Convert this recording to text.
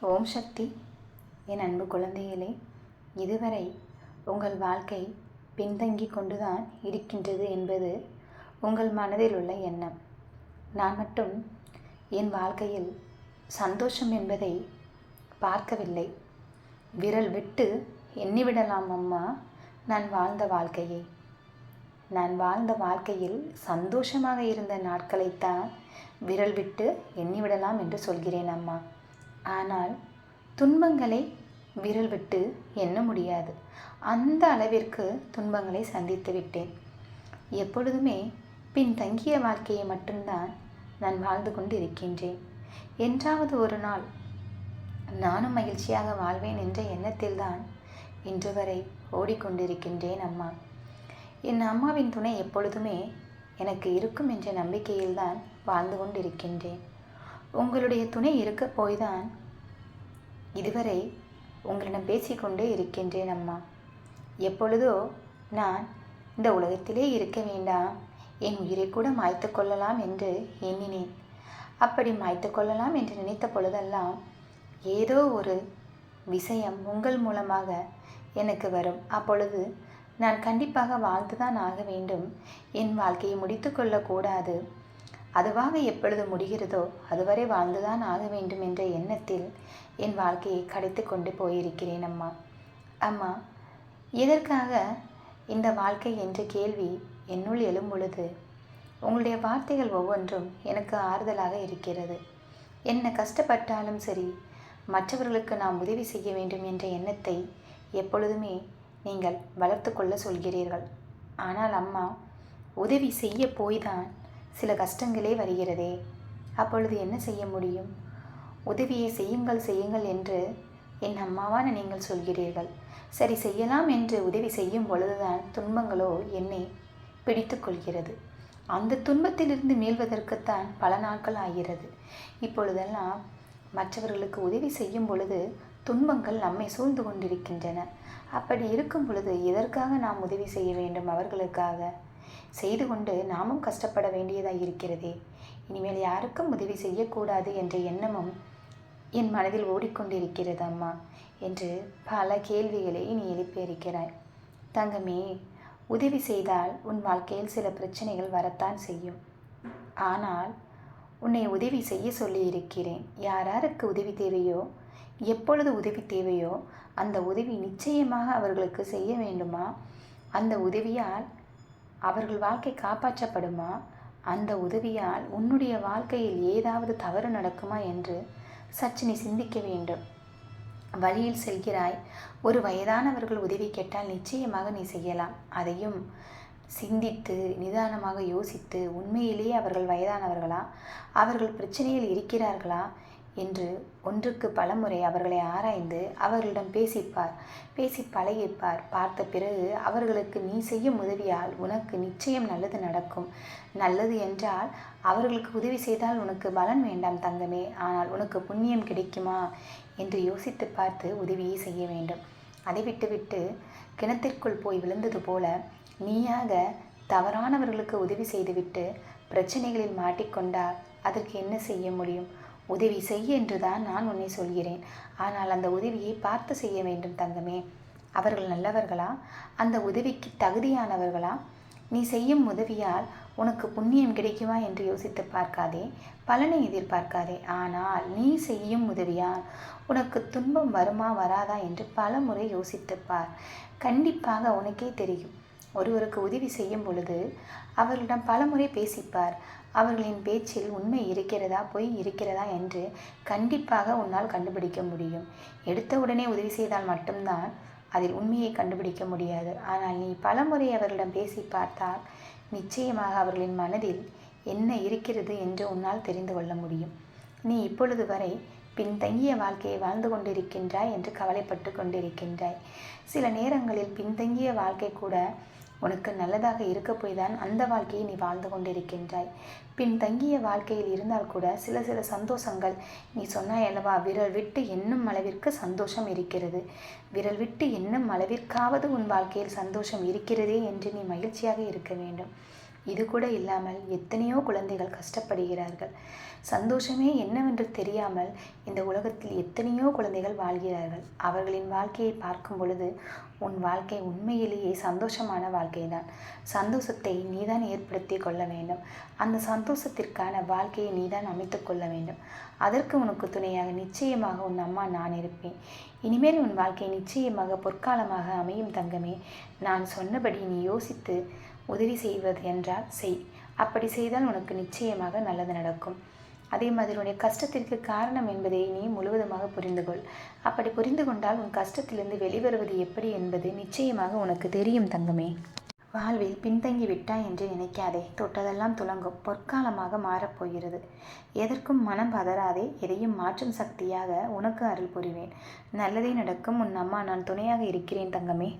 ஓம் சக்தி. என் அன்பு குழந்தைகளே இதுவரை உங்கள் வாழ்க்கை பின்தங்கி கொண்டுதான் இருக்கின்றது என்பது உங்கள் மனதில் உள்ள எண்ணம். நான் மட்டும் என் வாழ்க்கையில் சந்தோஷம் என்பதை பார்க்கவில்லை. விரல் விட்டு எண்ணிவிடலாம் அம்மா நான் வாழ்ந்த வாழ்க்கையை. நான் வாழ்ந்த வாழ்க்கையில் சந்தோஷமாக இருந்த நாட்களைத்தான் விரல் விட்டு எண்ணிவிடலாம் என்று சொல்கிறேன் அம்மா. ஆனால் துன்பங்களை விரல் விட்டு எண்ண முடியாது. அந்த அளவிற்கு துன்பங்களை சந்தித்து விட்டேன். எப்பொழுதுமே பின்தங்கிய வாழ்க்கையை மட்டும்தான் நான் வாழ்ந்து கொண்டு இருக்கின்றேன் என்றாவது ஒரு நாள் நானும் மகிழ்ச்சியாக வாழ்வேன் என்ற எண்ணத்தில்தான் இன்று வரை ஓடிக்கொண்டிருக்கின்றேன் அம்மா. என் அம்மாவின் துணை எப்பொழுதுமே எனக்கு இருக்கும் என்ற நம்பிக்கையில்தான் வாழ்ந்து கொண்டிருக்கின்றேன். உங்களுடைய துணை இருக்க போய்தான். இதுவரை உங்களிடம் பேசிக்கொண்டே இருக்கின்றேன் அம்மா. எப்பொழுதோ நான் இந்த உலகத்திலே இருக்க வேண்டாம் என் உயிரை கூட மாய்த்து கொள்ளலாம் என்று எண்ணினேன். அப்படி மாய்த்து கொள்ளலாம் என்று நினைத்த பொழுதெல்லாம் ஏதோ ஒரு விஷயம் உங்கள் மூலமாக எனக்கு வரும். அப்பொழுது நான் கண்டிப்பாக வாழ்ந்துதான் ஆக வேண்டும். என் வாழ்க்கையை முடித்து கொள்ளக்கூடாது அதுவாக எப்பொழுது முடிகிறதோ அதுவரை வாழ்ந்துதான் ஆக வேண்டும் என்ற எண்ணத்தில் என் வாழ்க்கையை கடைத்து கொண்டு போயிருக்கிறேன் அம்மா. அம்மா எதற்காக இந்த வாழ்க்கை என்ற கேள்வி என்னுள் எழும் பொழுது உங்களுடைய வார்த்தைகள் ஒவ்வொன்றும் எனக்கு ஆறுதலாக இருக்கிறது. என்ன கஷ்டப்பட்டாலும் சரி மற்றவர்களுக்கு நாம் உதவி செய்ய வேண்டும் என்ற எண்ணத்தை எப்பொழுதுமே நீங்கள் வளர்த்து கொள்ள சொல்கிறீர்கள். ஆனால் அம்மா உதவி செய்ய போய்தான் சில கஷ்டங்களே வருகிறதே. அப்பொழுது என்ன செய்ய முடியும்? உதவியை செய்யுங்கள் செய்யுங்கள் என்று என் அம்மாவான நீங்கள் சொல்கிறீர்கள். சரி செய்யலாம் என்று உதவி செய்யும் பொழுதுதான் துன்பங்களோ என்னை பிடித்து கொள்கிறது. அந்த துன்பத்திலிருந்து மீள்வதற்குத்தான் பல நாட்கள் ஆகிறது. இப்பொழுதெல்லாம் மற்றவர்களுக்கு உதவி செய்யும் பொழுது துன்பங்கள் நம்மை சூழ்ந்து கொண்டிருக்கின்றன. அப்படி இருக்கும் பொழுது எதற்காக நாம் உதவி செய்ய வேண்டும் அவர்களுக்காக? செய்து கொண்டு நாமும் கஷ்டப்பட வேண்டியதாக இருக்கிறதே. இனிமேல் யாருக்கும் உதவி செய்யக்கூடாது என்ற எண்ணமும் என் மனதில் ஓடிக்கொண்டிருக்கிறது அம்மா என்று பல கேள்விகளை நீ எழுப்பியிருக்கிறாய் தங்கமே உதவி செய்தால் உன் வாழ்க்கையில் சில பிரச்சனைகள் வரத்தான் செய்யும். ஆனால் உன்னை உதவி செய்ய சொல்லி இருக்கிறேன். யாராருக்கு உதவி தேவையோ எப்பொழுது உதவி தேவையோ அந்த உதவி நிச்சயமாக அவர்களுக்கு செய்ய வேண்டுமா? அந்த உதவியால் அவர்கள் வாழ்க்கை காப்பாற்றப்படுமா? அந்த உதவியால் உன்னுடைய வாழ்க்கையில் ஏதாவது தவறு நடக்குமா என்று சற்று நீ சிந்திக்க வேண்டும். வழியில் செல்கிறாய். ஒரு வயதானவர்கள் உதவி கேட்டால் நிச்சயமாக நீ செய்யலாம். அதையும் சிந்தித்து நிதானமாக யோசித்து உண்மையிலேயே அவர்கள் வயதானவர்களா? அவர்கள் பிரச்சனையில் இருக்கிறார்களா? என்று ஒன்றுக்கு பலமுறை அவர்களை ஆராய்ந்து அவர்களிடம் பேசிப்பார். பேசி பழகிப்பார். பார்த்த பிறகு அவர்களுக்கு நீ செய்யும் உதவியால் உனக்கு நிச்சயம் நல்லது நடக்கும். நல்லது என்றால் அவர்களுக்கு உதவி செய்தால் உனக்கு பலன் வேண்டாம் தங்கமே. ஆனால் உனக்கு புண்ணியம் கிடைக்குமா? என்று யோசித்து பார்த்து உதவியை செய்ய வேண்டும். அதை விட்டுவிட்டு கிணத்திற்குள் போய் விழுந்தது போல நீயாக தவறானவர்களுக்கு உதவி செய்துவிட்டு பிரச்சனைகளில் மாட்டிக்கொண்டால் அதற்கு என்ன செய்ய முடியும்? உதவி செய் என்றுதான் நான் உன்னை சொல்கிறேன். ஆனால் அந்த உதவியை பார்த்து செய்ய வேண்டும் தங்கமே. அவர்கள் நல்லவர்களா? அந்த உதவிக்கு தகுதியானவர்களா? நீ செய்யும் உதவியால் உனக்கு புண்ணியம் கிடைக்குமா என்று யோசித்து பார்க்காதே. பலனை எதிர்பார்க்காதே. ஆனால் நீ செய்யும் உதவியால் உனக்கு துன்பம் வருமா வராதா என்று பல முறை யோசித்துப்பார் கண்டிப்பாக உனக்கே தெரியும். ஒருவருக்கு உதவி செய்யும் பொழுது அவர்களிடம் பலமுறை பேசிப்பார். அவர்களின் பேச்சில் உண்மை இருக்கிறதா பொய் இருக்கிறதா என்று கண்டிப்பாக உன்னால் கண்டுபிடிக்க முடியும். எடுத்த உடனே உதவி செய்தால் மட்டும்தான் அதில் உண்மையை கண்டுபிடிக்க முடியாது. ஆனால் நீ பலமுறை அவர்களிடம் பேசி பார்த்தால் நிச்சயமாக அவர்களின் மனதில் என்ன இருக்கிறது என்று உன்னால் தெரிந்து கொள்ள முடியும். நீ இப்பொழுது வரை பின்தங்கிய வாழ்க்கையை வாழ்ந்து கொண்டிருக்கின்றாய் என்று கவலைப்பட்டு கொண்டிருக்கின்றாய். சில நேரங்களில் பின்தங்கிய வாழ்க்கை கூட உனக்கு நல்லதாக இருக்க போய் தான் அந்த வாழ்க்கையை நீ வாழ்ந்து கொண்டிருக்கின்றாய். பின் தங்கிய வாழ்க்கையில் இருந்தால் கூட சில சில சந்தோஷங்கள் நீ சொன்னாய் அல்லவா? விரல் விட்டு என்னும் அளவிற்கு சந்தோஷம் இருக்கிறது. விரல் விட்டு என்னும் அளவிற்காவது உன் வாழ்க்கையில் சந்தோஷம் இருக்கிறதே என்று நீ மகிழ்ச்சியாக இருக்க வேண்டும். இது கூட இல்லாமல் எத்தனையோ குழந்தைகள் கஷ்டப்படுகிறார்கள். சந்தோஷமே என்னவென்று தெரியாமல் இந்த உலகத்தில் எத்தனையோ குழந்தைகள் வாழ்கிறார்கள். அவர்களின் வாழ்க்கையை பார்க்கும் பொழுது உன் வாழ்க்கை உண்மையிலேயே சந்தோஷமான வாழ்க்கைதான். சந்தோஷத்தை நீதான் ஏற்படுத்தி கொள்ள வேண்டும். அந்த சந்தோஷத்திற்கான வாழ்க்கையை நீதான் அமைத்து கொள்ள வேண்டும். அதற்கு உனக்கு துணையாக நிச்சயமாக உன் அம்மா நான் இருப்பேன். இனிமேல் உன் வாழ்க்கை நிச்சயமாக பொற்காலமாக அமையும் தங்கமே. நான் சொன்னபடி நீ யோசித்து உதவி செய்வது என்றால் செய். அப்படி செய்தால் உனக்கு நிச்சயமாக நல்லது நடக்கும். அதே மாதிரி உன்னுடைய கஷ்டத்திற்கு காரணம் என்பதை நீ முழுவதுமாக புரிந்து கொள். அப்படி புரிந்து கொண்டால் உன் கஷ்டத்திலிருந்து வெளிவருவது எப்படி என்பது நிச்சயமாக உனக்கு தெரியும் தங்கமே. வாழ்வில் பின்தங்கி விட்டாய் என்று நினைக்காதே. தொட்டதெல்லாம் துலங்கும். பொற்காலமாக மாறப்போகிறது எதற்கும் மனம் பதறாதே. எதையும் மாற்றும் சக்தியாக உனக்கு அருள் புரிவேன். நல்லதே நடக்கும். உன் அம்மா நான் துணையாக இருக்கிறேன் தங்கமே.